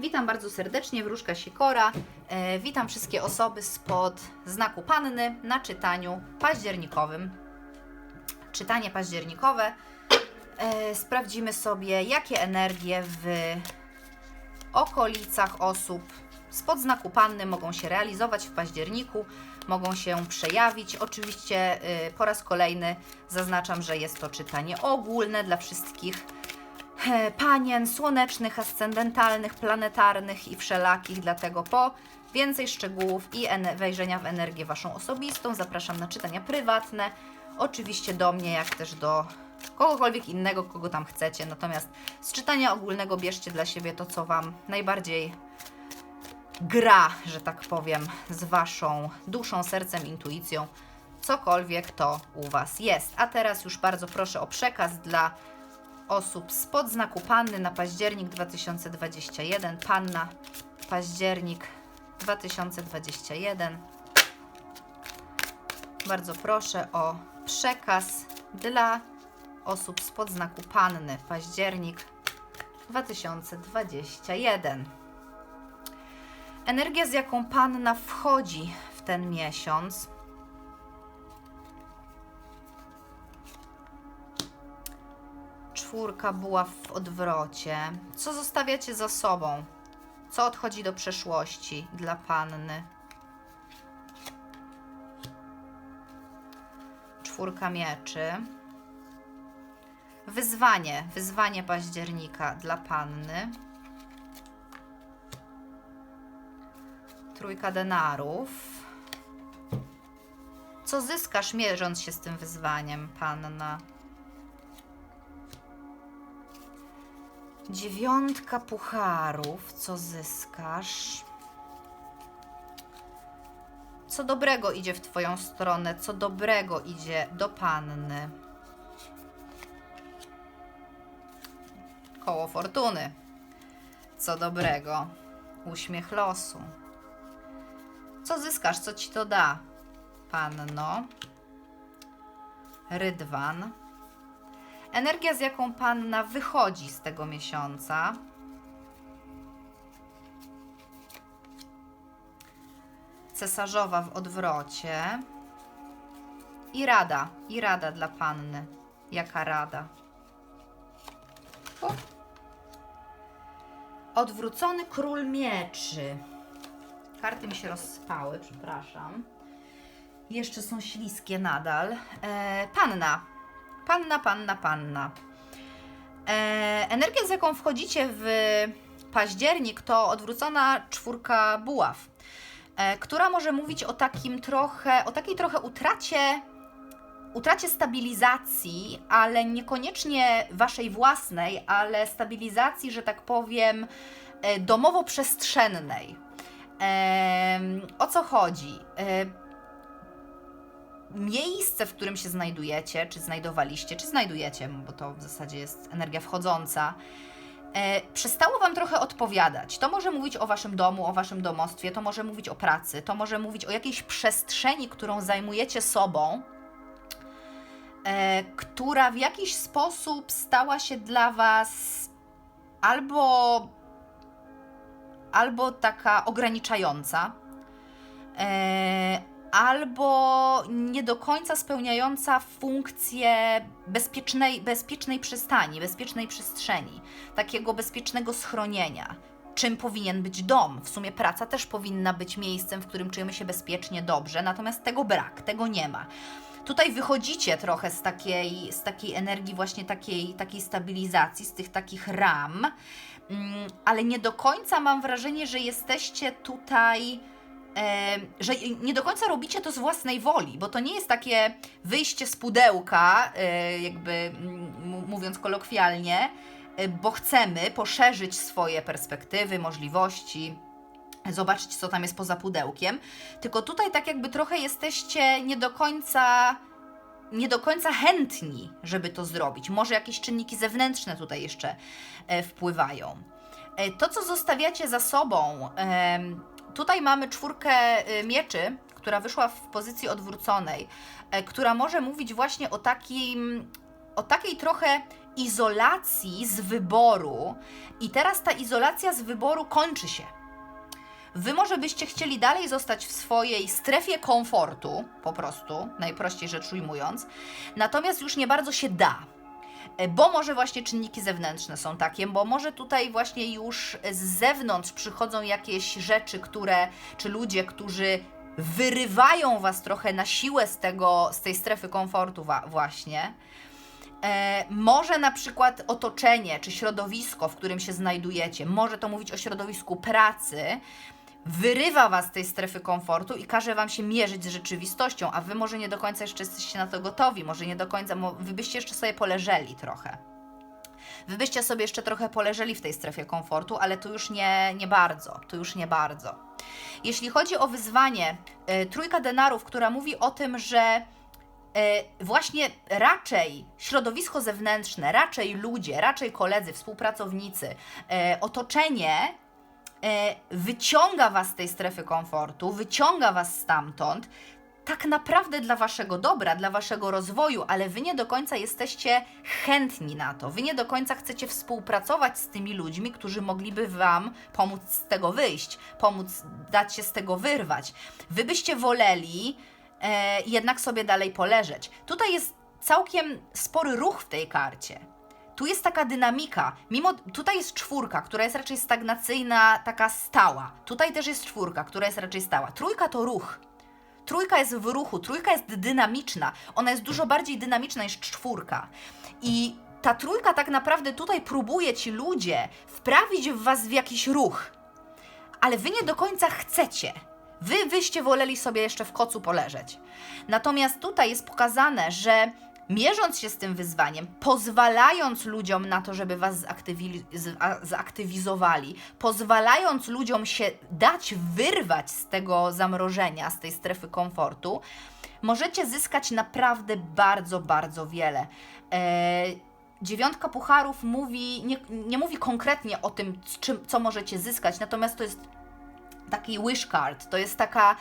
Witam bardzo serdecznie, Wróżka Sikora. E, witam wszystkie osoby spod znaku Panny na czytaniu październikowym. Czytanie październikowe. E, sprawdzimy sobie, jakie energie w okolicach osób spod znaku Panny mogą się realizować w październiku, mogą się przejawić. Oczywiście y, po raz kolejny zaznaczam, że jest to czytanie ogólne dla wszystkich panien słonecznych, ascendentalnych, planetarnych i wszelakich, dlatego po więcej szczegółów i wejrzenia w energię Waszą osobistą zapraszam na czytania prywatne, oczywiście do mnie, jak też do kogokolwiek innego, kogo tam chcecie, natomiast z czytania ogólnego bierzcie dla siebie to, co Wam najbardziej gra, że tak powiem, z Waszą duszą, sercem, intuicją, cokolwiek to u Was jest. A teraz już bardzo proszę o przekaz dla osób spod znaku Panny na październik 2021. Panna, październik 2021. Bardzo proszę o przekaz dla osób spod znaku Panny, październik 2021. Energia, z jaką Panna wchodzi w ten miesiąc, czwórka buław w odwrocie. Co zostawiacie za sobą? Co odchodzi do przeszłości dla Panny? Czwórka mieczy. Wyzwanie, wyzwanie października dla Panny. Trójka denarów. Co zyskasz, mierząc się z tym wyzwaniem, panna? Dziewiątka pucharów. Co zyskasz? Co dobrego idzie w Twoją stronę? Co dobrego idzie do panny? Koło fortuny. Co dobrego? Uśmiech losu. Co zyskasz? Co ci to da? Panno. Rydwan. Energia, z jaką panna wychodzi z tego miesiąca. Cesarzowa w odwrocie. I rada. I rada dla panny. Jaka rada? O. Odwrócony król mieczy. Karty mi się rozsypały, przepraszam. Jeszcze są śliskie nadal. E, panna. Panna, panna, panna. E, energia, z jaką wchodzicie w październik, to odwrócona czwórka buław, e, która może mówić o takim trochę, o takiej trochę utracie, utracie stabilizacji, ale niekoniecznie waszej własnej, ale stabilizacji, że tak powiem, e, domowo-przestrzennej. O co chodzi? Miejsce, w którym się znajdujecie, czy znajdowaliście, czy znajdujecie, bo to w zasadzie jest energia wchodząca, e, przestało Wam trochę odpowiadać. To może mówić o Waszym domu, o Waszym domostwie, to może mówić o pracy, to może mówić o jakiejś przestrzeni, którą zajmujecie sobą, e, która w jakiś sposób stała się dla Was albo albo taka ograniczająca, e, albo nie do końca spełniająca funkcję bezpiecznej, bezpiecznej przystani, bezpiecznej przestrzeni, takiego bezpiecznego schronienia. Czym powinien być dom? W sumie praca też powinna być miejscem, w którym czujemy się bezpiecznie, dobrze, natomiast tego brak, tego nie ma. Tutaj wychodzicie trochę z takiej, z takiej energii, właśnie takiej, takiej stabilizacji, z tych takich ram, Mm, ale nie do końca mam wrażenie, że jesteście tutaj, że nie do końca robicie to z własnej woli, bo to nie jest takie wyjście z pudełka, e, jakby mówiąc kolokwialnie, e, bo chcemy poszerzyć swoje perspektywy, możliwości. Zobaczyć, co tam jest poza pudełkiem. Tylko tutaj, tak jakby trochę jesteście nie do końca nie do końca chętni, żeby to zrobić. Może jakieś czynniki zewnętrzne tutaj jeszcze e, wpływają. To, co zostawiacie za sobą, tutaj mamy czwórkę e, mieczy, która wyszła w pozycji odwróconej, e, która może mówić właśnie o takim, o takiej trochę izolacji z wyboru, i teraz ta izolacja z wyboru kończy się. Wy może byście chcieli dalej zostać w swojej strefie komfortu, po prostu, najprościej rzecz ujmując, natomiast już nie bardzo się da. E, Bo może właśnie czynniki zewnętrzne są takie, bo może tutaj właśnie już z zewnątrz przychodzą jakieś rzeczy, które, czy ludzie, którzy wyrywają was trochę na siłę z, tego, z tej strefy komfortu właśnie. E, może na przykład otoczenie czy środowisko, w którym się znajdujecie, może to mówić o środowisku pracy, wyrywa was z tej strefy komfortu i każe wam się mierzyć z rzeczywistością, a wy może nie do końca jeszcze jesteście na to gotowi, może nie do końca, wy byście jeszcze sobie poleżeli trochę. Wy byście sobie jeszcze trochę poleżeli w tej strefie komfortu, ale tu już nie, nie bardzo, tu już nie bardzo. Jeśli chodzi o wyzwanie, y, trójka denarów, która mówi o tym, że y, właśnie raczej środowisko zewnętrzne, raczej ludzie, raczej koledzy, współpracownicy, y, otoczenie wyciąga Was z tej strefy komfortu, wyciąga Was stamtąd, tak naprawdę dla Waszego dobra, dla Waszego rozwoju, ale Wy nie do końca jesteście chętni na to. Wy nie do końca chcecie współpracować z tymi ludźmi, którzy mogliby Wam pomóc z tego wyjść, pomóc dać się z tego wyrwać. Wy byście woleli e, jednak sobie dalej poleżeć. Tutaj jest całkiem spory ruch w tej karcie. Tu jest taka dynamika. Mimo tutaj jest czwórka, która jest raczej stagnacyjna, taka stała. Tutaj też jest czwórka, która jest raczej stała. Trójka to ruch. Trójka jest w ruchu, trójka jest dynamiczna. Ona jest dużo bardziej dynamiczna niż czwórka. I ta trójka tak naprawdę tutaj próbuje ci ludzie wprawić w was w jakiś ruch. Ale wy nie do końca chcecie. Wy wyście woleli sobie jeszcze w kocu poleżeć. Natomiast tutaj jest pokazane, że mierząc się z tym wyzwaniem, pozwalając ludziom na to, żeby was zaktywi- z- a- zaktywizowali, pozwalając ludziom się dać wyrwać z tego zamrożenia, z tej strefy komfortu, możecie zyskać naprawdę bardzo, bardzo wiele. Eee, dziewiątka pucharów mówi, nie, nie mówi konkretnie o tym, czym, co możecie zyskać, natomiast to jest taki wish card, to jest taka,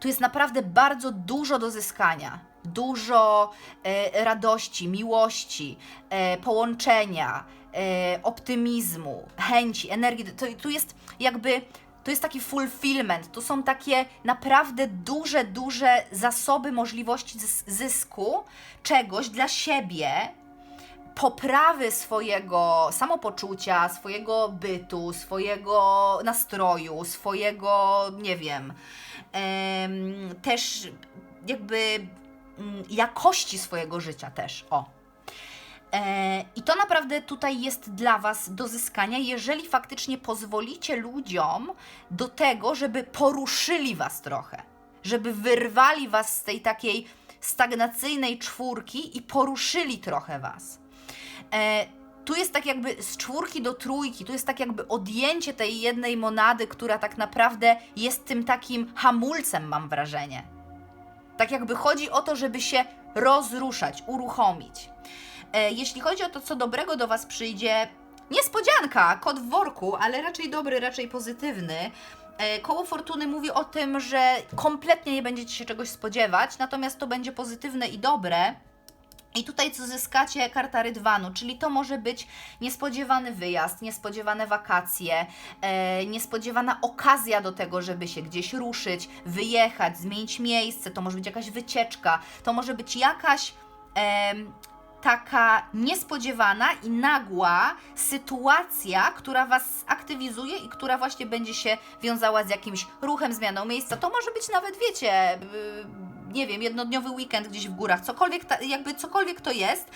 tu jest naprawdę bardzo dużo do zyskania. Dużo e, radości, miłości, e, połączenia, e, optymizmu, chęci, energii. To, tu jest jakby, to jest taki fulfillment. To są takie naprawdę duże, duże zasoby możliwości zys- zysku czegoś dla siebie, poprawy swojego samopoczucia, swojego bytu, swojego nastroju, swojego, nie wiem, em, też jakby jakości swojego życia też. O. E, I to naprawdę tutaj jest dla Was do zyskania, jeżeli faktycznie pozwolicie ludziom do tego, żeby poruszyli Was trochę, żeby wyrwali Was z tej takiej stagnacyjnej czwórki i poruszyli trochę Was. E, tu jest tak jakby z czwórki do trójki, tu jest tak jakby odjęcie tej jednej monady, która tak naprawdę jest tym takim hamulcem, mam wrażenie. Tak jakby chodzi o to, żeby się rozruszać, uruchomić. E, jeśli chodzi o to, co dobrego do Was przyjdzie, niespodzianka, kot w worku, ale raczej dobry, raczej pozytywny. E, Koło Fortuny mówi o tym, że kompletnie nie będziecie się czegoś spodziewać, natomiast to będzie pozytywne i dobre. I tutaj co zyskacie karta rydwanu, czyli to może być niespodziewany wyjazd, niespodziewane wakacje, e, niespodziewana okazja do tego, żeby się gdzieś ruszyć, wyjechać, zmienić miejsce, to może być jakaś wycieczka, to może być jakaś em, taka niespodziewana i nagła sytuacja, która Was aktywizuje i która właśnie będzie się wiązała z jakimś ruchem, zmianą miejsca. To może być nawet, wiecie, nie wiem, jednodniowy weekend gdzieś w górach, cokolwiek, ta, jakby cokolwiek to jest,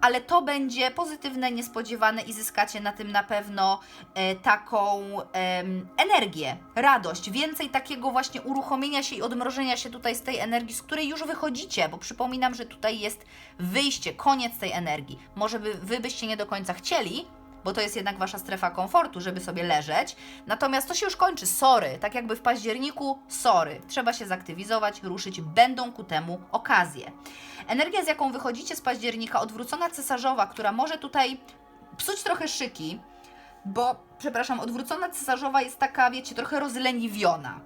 ale to będzie pozytywne, niespodziewane i zyskacie na tym na pewno e, taką em, energię, radość, więcej takiego właśnie uruchomienia się i odmrożenia się tutaj z tej energii, z której już wychodzicie, bo przypominam, że tutaj jest wyjście, koniec tej energii. Może by, Wy byście nie do końca chcieli, bo to jest jednak wasza strefa komfortu, żeby sobie leżeć. Natomiast to się już kończy, sorry, tak jakby w październiku, sorry, trzeba się zaktywizować, ruszyć, będą ku temu okazje. Energia, z jaką wychodzicie z października, odwrócona cesarzowa, która może tutaj psuć trochę szyki, bo, przepraszam, odwrócona cesarzowa jest taka, wiecie, trochę rozleniwiona.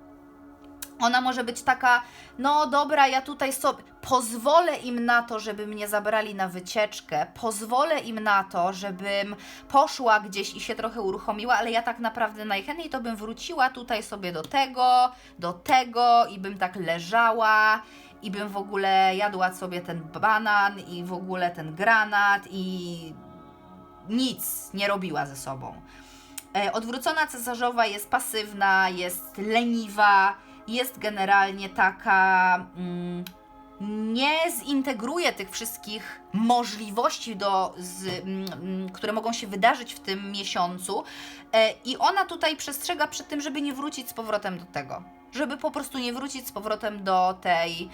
Ona może być taka, no dobra, ja tutaj sobie pozwolę im na to, żeby mnie zabrali na wycieczkę, pozwolę im na to, żebym poszła gdzieś i się trochę uruchomiła, ale ja tak naprawdę najchętniej to bym wróciła tutaj sobie do tego, do tego i bym tak leżała i bym w ogóle jadła sobie ten banan i w ogóle ten granat i nic nie robiła ze sobą. E, Odwrócona cesarzowa jest pasywna, jest leniwa, jest generalnie taka. Mm, nie zintegruje tych wszystkich możliwości, do, z, mm, mm, które mogą się wydarzyć w tym miesiącu, e, i ona tutaj przestrzega przed tym, żeby nie wrócić z powrotem do tego. Żeby po prostu nie wrócić z powrotem do tej,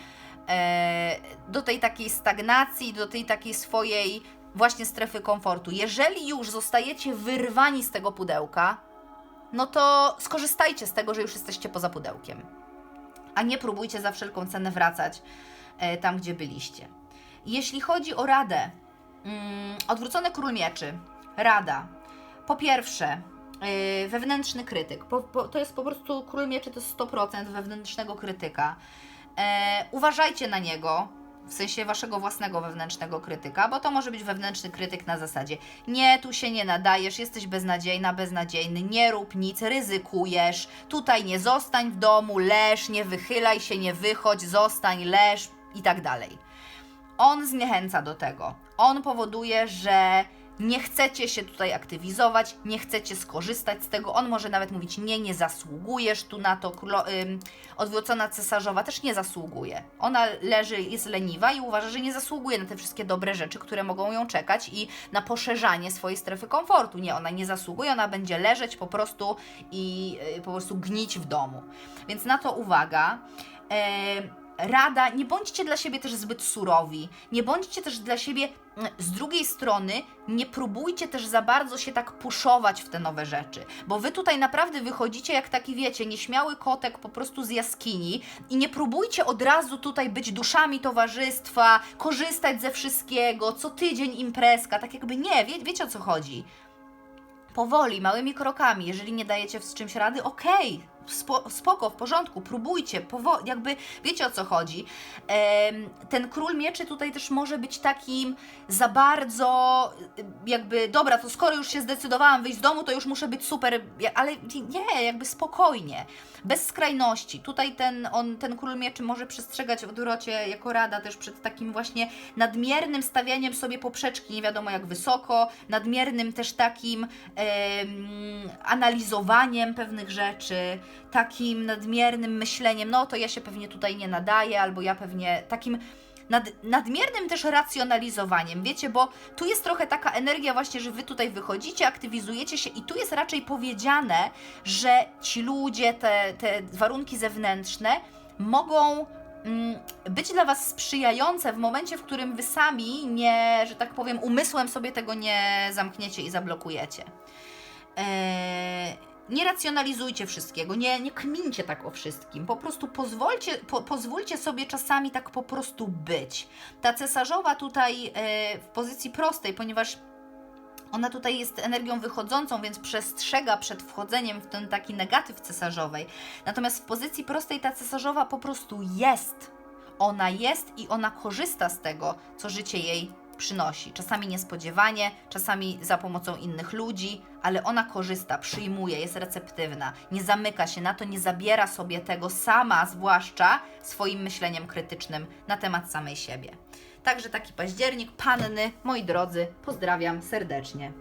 e, do tej takiej stagnacji, do tej takiej swojej właśnie strefy komfortu. Jeżeli już zostajecie wyrwani z tego pudełka, no to skorzystajcie z tego, że już jesteście poza pudełkiem. A nie próbujcie za wszelką cenę wracać e, tam, gdzie byliście. Jeśli chodzi o radę, mm, odwrócony król mieczy, rada. Po pierwsze, yy, wewnętrzny krytyk. To jest po prostu król mieczy, to jest 100% wewnętrznego krytyka. E, uważajcie na niego, w sensie waszego własnego wewnętrznego krytyka, bo to może być wewnętrzny krytyk na zasadzie nie, tu się nie nadajesz, jesteś beznadziejna, beznadziejny, nie rób nic, ryzykujesz, tutaj nie zostań w domu, leż, nie wychylaj się, nie wychodź, zostań, leż i tak dalej. On zniechęca do tego. On powoduje, że nie chcecie się tutaj aktywizować, nie chcecie skorzystać z tego. On może nawet mówić: Nie, nie zasługujesz tu na to. Ym, odwrócona cesarzowa też nie zasługuje. Ona leży, jest leniwa i uważa, że nie zasługuje na te wszystkie dobre rzeczy, które mogą ją czekać i na poszerzanie swojej strefy komfortu. Nie, ona nie zasługuje, ona będzie leżeć po prostu i yy, po prostu gnić w domu. Więc na to uwaga. Yy, rada, nie bądźcie dla siebie też zbyt surowi, nie bądźcie też dla siebie mm, z drugiej strony, nie próbujcie też za bardzo się tak puszować w te nowe rzeczy, bo wy tutaj naprawdę wychodzicie jak taki, wiecie, nieśmiały kotek po prostu z jaskini i nie próbujcie od razu tutaj być duszami towarzystwa, korzystać ze wszystkiego, co tydzień imprezka, tak jakby nie, wie, wiecie o co chodzi. Powoli, małymi krokami, jeżeli nie dajecie z czymś rady, okej, spo, spoko, w porządku, próbujcie, powo- jakby wiecie o co chodzi. Ten król mieczy tutaj też może być takim za bardzo, jakby, dobra, to skoro już się zdecydowałam wyjść z domu, to już muszę być super, ale nie, jakby spokojnie, bez skrajności. Tutaj ten, on, ten król mieczy może przestrzegać w odwrocie jako rada też przed takim właśnie nadmiernym stawianiem sobie poprzeczki, nie wiadomo jak wysoko, nadmiernym też takim em, analizowaniem pewnych rzeczy, takim nadmiernym myśleniem, no to ja się pewnie tutaj nie nadaję, albo ja pewnie takim nad, nadmiernym też racjonalizowaniem, wiecie, bo tu jest trochę taka energia właśnie, że wy tutaj wychodzicie, aktywizujecie się i tu jest raczej powiedziane, że ci ludzie, te, te warunki zewnętrzne mogą mm, być dla Was sprzyjające w momencie, w którym Wy sami nie, że tak powiem, umysłem sobie tego nie zamkniecie i zablokujecie. Eee, nie racjonalizujcie wszystkiego, nie, nie kmincie tak o wszystkim. Po prostu pozwólcie, po, pozwólcie sobie czasami tak po prostu być. Ta cesarzowa tutaj e, w pozycji prostej, ponieważ ona tutaj jest energią wychodzącą, więc przestrzega przed wchodzeniem w ten taki negatyw cesarzowej. Natomiast w pozycji prostej ta cesarzowa po prostu jest. Ona jest i ona korzysta z tego, co życie jej przynosi. Czasami niespodziewanie, czasami za pomocą innych ludzi, ale ona korzysta, przyjmuje, jest receptywna, nie zamyka się na to, nie zabiera sobie tego sama, zwłaszcza swoim myśleniem krytycznym na temat samej siebie. Także taki październik, panny, moi drodzy, pozdrawiam serdecznie.